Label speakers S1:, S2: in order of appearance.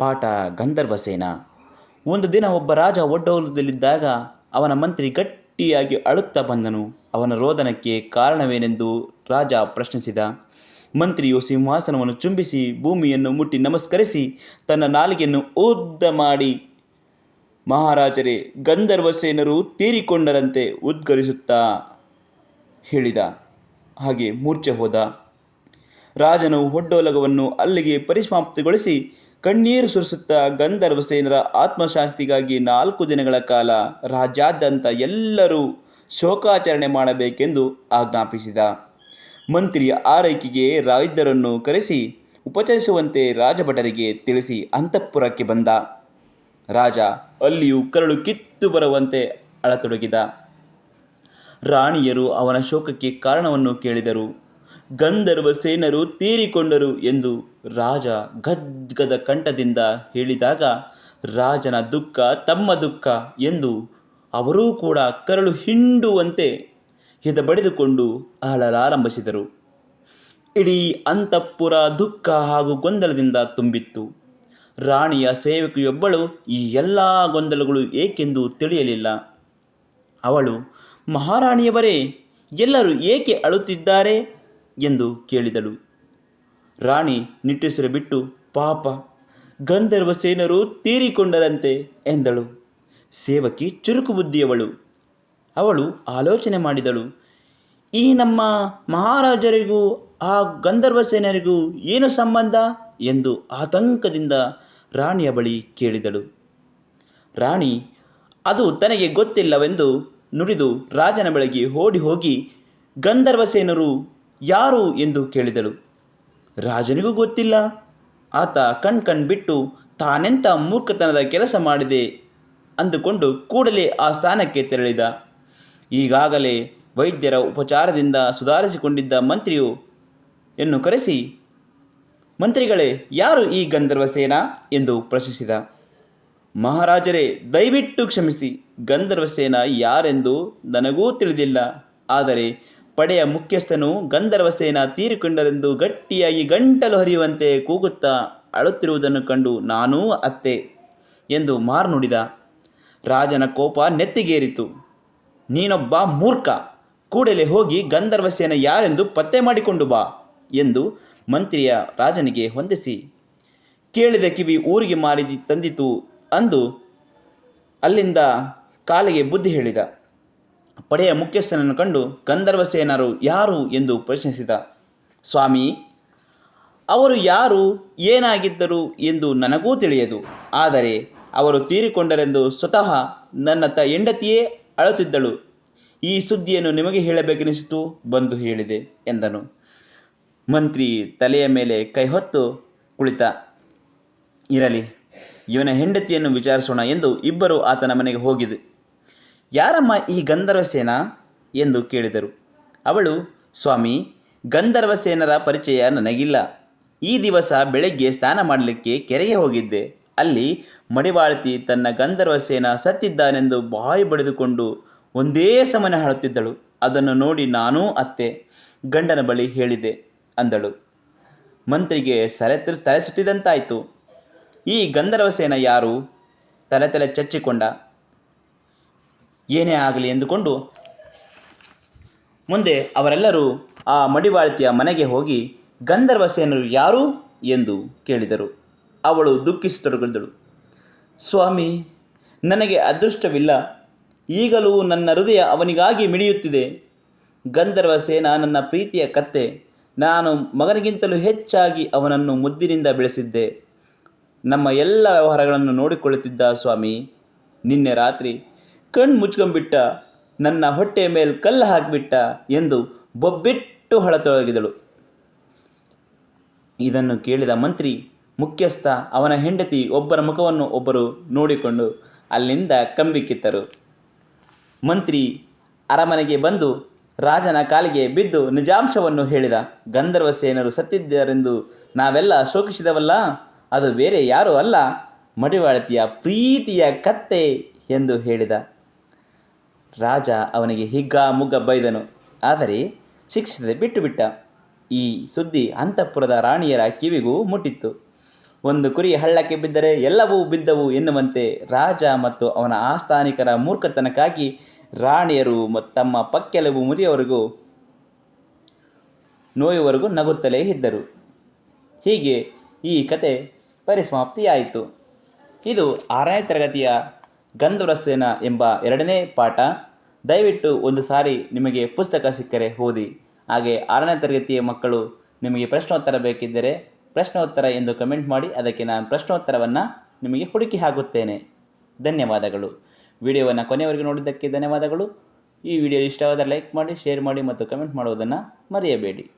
S1: ಪಾಠ ಗಂಧರ್ವಸೇನ ಒಂದು ದಿನ ಒಬ್ಬ ರಾಜ ಒಡ್ಡೋಲದಲ್ಲಿದ್ದಾಗ ಅವನ ಮಂತ್ರಿ ಗಟ್ಟಿಯಾಗಿ ಅಳುತ್ತಾ ಬಂದನು. ಅವನ ರೋದನಕ್ಕೆ ಕಾರಣವೇನೆಂದು ರಾಜ ಪ್ರಶ್ನಿಸಿದ. ಮಂತ್ರಿಯು ಸಿಂಹಾಸನವನ್ನು ಚುಂಬಿಸಿ ಭೂಮಿಯನ್ನು ಮುಟ್ಟಿ ನಮಸ್ಕರಿಸಿ ತನ್ನ ನಾಲಿಗೆಯನ್ನು ಉದ್ದ ಮಾಡಿ, ಮಹಾರಾಜರೇ ಗಂಧರ್ವಸೇನರು ತೀರಿಕೊಂಡರಂತೆ ಉದ್ಗರಿಸುತ್ತಾ, ಹೇಳಿದ. ಹಾಗೆ ಮೂರ್ಛೆ ಹೋದ. ರಾಜನು ಒಡ್ಡೋಲಗವನ್ನು ಅಲ್ಲಿಗೆ ಪರಿಸಮಾಪ್ತಿಗೊಳಿಸಿ ಕಣ್ಣೀರು ಸುರಿಸುತ್ತಾ ಗಂಧರ್ವಸೇನರ ಆತ್ಮಶಾಂತಿಗಾಗಿ ನಾಲ್ಕು ದಿನಗಳ ಕಾಲ ರಾಜ್ಯಾದ್ಯಂತ ಎಲ್ಲರೂ ಶೋಕಾಚರಣೆ ಮಾಡಬೇಕೆಂದು ಆಜ್ಞಾಪಿಸಿದ. ಮಂತ್ರಿಯ ಆರೈಕೆಗೆ ರಾಯಿದ್ದರನ್ನು ಕರೆಸಿ ಉಪಚರಿಸುವಂತೆ ರಾಜಭಟರಿಗೆ ತಿಳಿಸಿ ಅಂತಃಪುರಕ್ಕೆ ಬಂದ. ರಾಜ ಅಲ್ಲಿಯೂ ಕರಳು ಕಿತ್ತು ಬರುವಂತೆ ಅಳತೊಡಗಿದ. ರಾಣಿಯರು ಅವನ ಶೋಕಕ್ಕೆ ಕಾರಣವನ್ನು ಕೇಳಿದರು. ಗಂಧರ್ವ ಸೇನರು ತೀರಿಕೊಂಡರು ಎಂದು ರಾಜ ಗದ್ಗದ ಕಂಠದಿಂದ ಹೇಳಿದಾಗ, ರಾಜನ ದುಃಖ ತಮ್ಮ ದುಃಖ ಎಂದು ಅವರೂ ಕೂಡ ಕರಳು ಹಿಂಡುವಂತೆ ಹಿದ ಬಡಿದುಕೊಂಡು ಅಳಲಾರಂಭಿಸಿದರು ಇಡೀ ಅಂತಃಪುರ ದುಃಖ ಹಾಗೂ ಗೊಂದಲದಿಂದ ತುಂಬಿತ್ತು. ರಾಣಿಯ ಸೇವಕಿಯೊಬ್ಬಳು ಈ ಎಲ್ಲ ಗೊಂದಲಗಳು ಏಕೆಂದು ತಿಳಿಯಲಿಲ್ಲ. ಅವಳು, ಮಹಾರಾಣಿಯವರೇ, ಎಲ್ಲರೂ ಏಕೆ ಅಳುತ್ತಿದ್ದಾರೆ? ಎಂದು ಕೇಳಿದಳು. ರಾಣಿ ನಿಟ್ಟುಸಿರು ಬಿಟ್ಟು, ಪಾಪ, ಗಂಧರ್ವ ಸೇನರು ತೀರಿಕೊಂಡರಂತೆ, ಎಂದಳು. ಸೇವಕಿ ಚುರುಕು ಬುದ್ಧಿಯವಳು. ಅವಳು ಆಲೋಚನೆ ಮಾಡಿದಳು. ಈ ನಮ್ಮ ಮಹಾರಾಜರಿಗೂ, ಆ ಗಂಧರ್ವ ಸೇನರಿಗೂ ಏನು ಸಂಬಂಧ? ಎಂದು ಆತಂಕದಿಂದ ರಾಣಿಯ ಬಳಿ ಕೇಳಿದಳು. ರಾಣಿ, ಅದು ತನಗೆ ಗೊತ್ತಿಲ್ಲವೆಂದು ನುಡಿದು ರಾಜನ ಬಳಿಗೆ ಓಡಿ ಹೋಗಿ ಗಂಧರ್ವಸೇನರು ಯಾರು ಎಂದು ಕೇಳಿದಳು. ರಾಜನಿಗೂ ಗೊತ್ತಿಲ್ಲ. ಆತ ಕಣ್ ಕಣ್ ಬಿಟ್ಟು, ತಾನೆಂಥ ಮೂರ್ಖತನದ ಕೆಲಸ ಮಾಡಿದೆ ಅಂದುಕೊಂಡು ಕೂಡಲೇ ಆ ಸ್ಥಾನಕ್ಕೆ ತೆರಳಿದ. ಈಗಾಗಲೇ ವೈದ್ಯರ ಉಪಚಾರದಿಂದ ಸುಧಾರಿಸಿಕೊಂಡಿದ್ದ ಮಂತ್ರಿಯು ಎನ್ನು ಕರೆಸಿ, ಮಂತ್ರಿಗಳೇ, ಯಾರು ಈ ಗಂಧರ್ವ ಸೇನಾ? ಎಂದು ಪ್ರಶ್ನಿಸಿದ. ಮಹಾರಾಜರೇ, ದಯವಿಟ್ಟು ಕ್ಷಮಿಸಿ. ಗಂಧರ್ವ ಸೇನಾ ಯಾರೆಂದು ನನಗೂ ತಿಳಿದಿಲ್ಲ. ಆದರೆ ಪಡೆಯ ಮುಖ್ಯಸ್ಥನು ಗಂಧರ್ವಸೇನ ತೀರಿಕೊಂಡರೆಂದು ಗಟ್ಟಿಯಾಗಿ ಗಂಟಲು ಹರಿಯುವಂತೆ ಕೂಗುತ್ತಾ ಅಳುತ್ತಿರುವುದನ್ನು ಕಂಡು ನಾನೂ ಅತ್ತೆ ಎಂದು ಮಾರ್ನುಡಿದ ರಾಜನ ಕೋಪ ನೆತ್ತಿಗೇರಿತು. ನೀನೊಬ್ಬ ಮೂರ್ಖ, ಕೂಡಲೇ ಹೋಗಿ ಗಂಧರ್ವಸೇನ ಯಾರೆಂದು ಪತ್ತೆ ಮಾಡಿಕೊಂಡು ಬಾ ಎಂದು ಮಂತ್ರಿಯ ರಾಜನಿಗೆ ಹೊಂದಿಸಿ ಕೇಳಿದ ಕಿವಿ ಊರಿಗೆ ಮಾರಿ ತಂದಿತು ಅಂದು ಅಲ್ಲಿಂದ ಕಾಲಿಗೆ ಬುದ್ಧಿ ಹೇಳಿದ. ಪಡೆಯ ಮುಖ್ಯಸ್ಥನನ್ನು ಕಂಡು ಗಂಧರ್ವ ಸೇನರು ಯಾರು ಎಂದು ಪ್ರಶ್ನಿಸಿದ. ಸ್ವಾಮಿ, ಅವರು ಯಾರು, ಏನಾಗಿದ್ದರು ಎಂದು ನನಗೂ ತಿಳಿಯದು. ಆದರೆ ಅವರು ತೀರಿಕೊಂಡರೆಂದು ಸ್ವತಃ ನನ್ನ ತ ಹೆಂಡತಿಯೇ ಅಳುತ್ತಿದ್ದಳು. ಈ ಸುದ್ದಿಯನ್ನು ನಿಮಗೆ ಹೇಳಬೇಕೆನಿಸಿತು ಬಂದು ಹೇಳಿದೆ, ಎಂದನು. ಮಂತ್ರಿ ತಲೆಯ ಮೇಲೆ ಕೈ ಹೊತ್ತು ಕುಳಿತ. ಇರಲಿ, ಇವನ ಹೆಂಡತಿಯನ್ನು ವಿಚಾರಿಸೋಣ ಎಂದು ಇಬ್ಬರು ಆತನ ಮನೆಗೆ ಹೋಗಿದೆ ಯಾರಮ್ಮ ಈ ಗಂಧರ್ವಸೇನ ಎಂದು ಕೇಳಿದರು. ಅವಳು, ಸ್ವಾಮಿ, ಗಂಧರ್ವಸೇನರ ಪರಿಚಯ ನನಗಿಲ್ಲ. ಈ ದಿವಸ ಬೆಳಗ್ಗೆ ಸ್ನಾನ ಮಾಡಲಿಕ್ಕೆ ಕೆರೆಗೆ ಹೋಗಿದ್ದೆ. ಅಲ್ಲಿ ಮಡಿವಾಳತಿ ತನ್ನ ಗಂಧರ್ವಸೇನ ಸತ್ತಿದ್ದಾನೆಂದು ಬಾಯಿ ಬಡಿದುಕೊಂಡು ಒಂದೇ ಸಮನೆ ಹಾಡುತ್ತಿದ್ದಳು. ಅದನ್ನು ನೋಡಿ ನಾನೂ ಅತ್ತೆ, ಗಂಡನ ಬಳಿ ಹೇಳಿದೆ, ಅಂದಳು. ಮಂತ್ರಿಗೆ ಸೆರೆತಿರು ತಲೆ ಸುತ್ತಿದಂತಾಯಿತು ಈ ಗಂಧರ್ವಸೇನ ಯಾರು? ತಲೆ ತಲೆ ಚಚ್ಚಿಕೊಂಡ. ಏನೇ ಆಗಲಿ ಎಂದುಕೊಂಡು ಮುಂದೆ ಅವರೆಲ್ಲರೂ ಆ ಮಡಿವಾಳ್ತಿಯ ಮನೆಗೆ ಹೋಗಿ ಗಂಧರ್ವ ಸೇನರು ಯಾರು ಎಂದು ಕೇಳಿದರು. ಅವಳು ದುಃಖಿಸತೊಡಗಿದಳು ಸ್ವಾಮಿ, ನನಗೆ ಅದೃಷ್ಟವಿಲ್ಲ. ಈಗಲೂ ನನ್ನ ಹೃದಯ ಅವನಿಗಾಗಿ ಮಿಡಿಯುತ್ತಿದೆ. ಗಂಧರ್ವ ಗಂಧರ್ವಸೇನ ನನ್ನ ಪ್ರೀತಿಯ ಕತ್ತೆ. ನಾನು ಮಗನಿಗಿಂತಲೂ ಹೆಚ್ಚಾಗಿ ಅವನನ್ನು ಮುದ್ದಿನಿಂದ ಬೆಳೆಸಿದ್ದೆ. ನಮ್ಮ ಎಲ್ಲ ವ್ಯವಹಾರಗಳನ್ನು ನೋಡಿಕೊಳ್ಳುತ್ತಿದ್ದ ಸ್ವಾಮಿ, ನಿನ್ನೆ ರಾತ್ರಿ ಕಣ್ಣು ಮುಚ್ಕೊಂಡ್ಬಿಟ್ಟ ನನ್ನ ಹೊಟ್ಟೆಯ ಮೇಲೆ ಕಲ್ಲು ಹಾಕಿಬಿಟ್ಟ ಎಂದು ಬೊಬ್ಬಿಟ್ಟು ಹೊಳತೊಡಗಿದಳು ಇದನ್ನು ಕೇಳಿದ ಮಂತ್ರಿ, ಮುಖ್ಯಸ್ಥ, ಅವನ ಹೆಂಡತಿ ಒಬ್ಬರ ಮುಖವನ್ನು ಒಬ್ಬರು ನೋಡಿಕೊಂಡು ಅಲ್ಲಿಂದ ಕಂಬಿಕ್ಕಿತ್ತರು ಮಂತ್ರಿ ಅರಮನೆಗೆ ಬಂದು ರಾಜನ ಕಾಲಿಗೆ ಬಿದ್ದು ನಿಜಾಂಶವನ್ನು ಹೇಳಿದ, ಗಂಧರ್ವ ಸೇನರು ಸತ್ತಿದ್ದರೆಂದು ನಾವೆಲ್ಲ ಶೋಕಿಸಿದವಲ್ಲ, ಅದು ಬೇರೆ ಯಾರೂ ಅಲ್ಲ, ಮಡಿವಾಳತಿಯ ಪ್ರೀತಿಯ ಕತ್ತೆ ಎಂದು ಹೇಳಿದ. ರಾಜ ಅವನಿಗೆ ಹಿಗ್ಗ ಮುಗ್ಗ ಬೈದನು. ಆದರೆ ಶಿಕ್ಷಿಸದೆ ಬಿಟ್ಟು ಬಿಟ್ಟ. ಈ ಸುದ್ದಿ ಅಂತಃಪುರದ ರಾಣಿಯರ ಕಿವಿಗೂ ಮುಟ್ಟಿತ್ತು. ಒಂದು ಕುರಿ ಹಳ್ಳಕ್ಕೆ ಬಿದ್ದರೆ ಎಲ್ಲವೂ ಬಿದ್ದವು ಎನ್ನುವಂತೆ ರಾಜ ಮತ್ತು ಅವನ ಆಸ್ಥಾನಿಕರ ಮೂರ್ಖತನಕ್ಕಾಗಿ ರಾಣಿಯರು ಮತ್ತು ತಮ್ಮ ಪಕ್ಕೆಲವು ಮುರಿಯವರೆಗೂ ನೋಯುವರೆಗೂ ನಗುತ್ತಲೇ ಇದ್ದರು. ಹೀಗೆ ಈ ಕತೆ ಪರಿಸಮಾಪ್ತಿಯಾಯಿತು. ಇದು ಆರನೇ ತರಗತಿಯ ಗಂಧರ್ವಸೇನ ಎಂಬ ಎರಡನೇ ಪಾಠ. ದಯವಿಟ್ಟು ಒಂದು ಸಾರಿ ನಿಮಗೆ ಪುಸ್ತಕ ಸಿಕ್ಕರೆ ಓದಿ. ಹಾಗೆ ಆರನೇ ತರಗತಿಯ ಮಕ್ಕಳು ನಿಮಗೆ ಪ್ರಶ್ನೋತ್ತರ ಬೇಕಿದ್ದರೆ ಪ್ರಶ್ನೋತ್ತರ ಎಂದು ಕಮೆಂಟ್ ಮಾಡಿ, ಅದಕ್ಕೆ ನಾನು ಪ್ರಶ್ನೋತ್ತರವನ್ನು ನಿಮಗೆ ಹುಡುಕಿ ಹಾಕುತ್ತೇನೆ. ಧನ್ಯವಾದಗಳು. ವಿಡಿಯೋವನ್ನು ಕೊನೆಯವರೆಗೆ ನೋಡಿದ್ದಕ್ಕೆ ಧನ್ಯವಾದಗಳು. ಈ ವಿಡಿಯೋ ಇಷ್ಟವಾದರೆ ಲೈಕ್ ಮಾಡಿ, ಶೇರ್ ಮಾಡಿ ಮತ್ತು ಕಮೆಂಟ್ ಮಾಡುವುದನ್ನು ಮರೆಯಬೇಡಿ.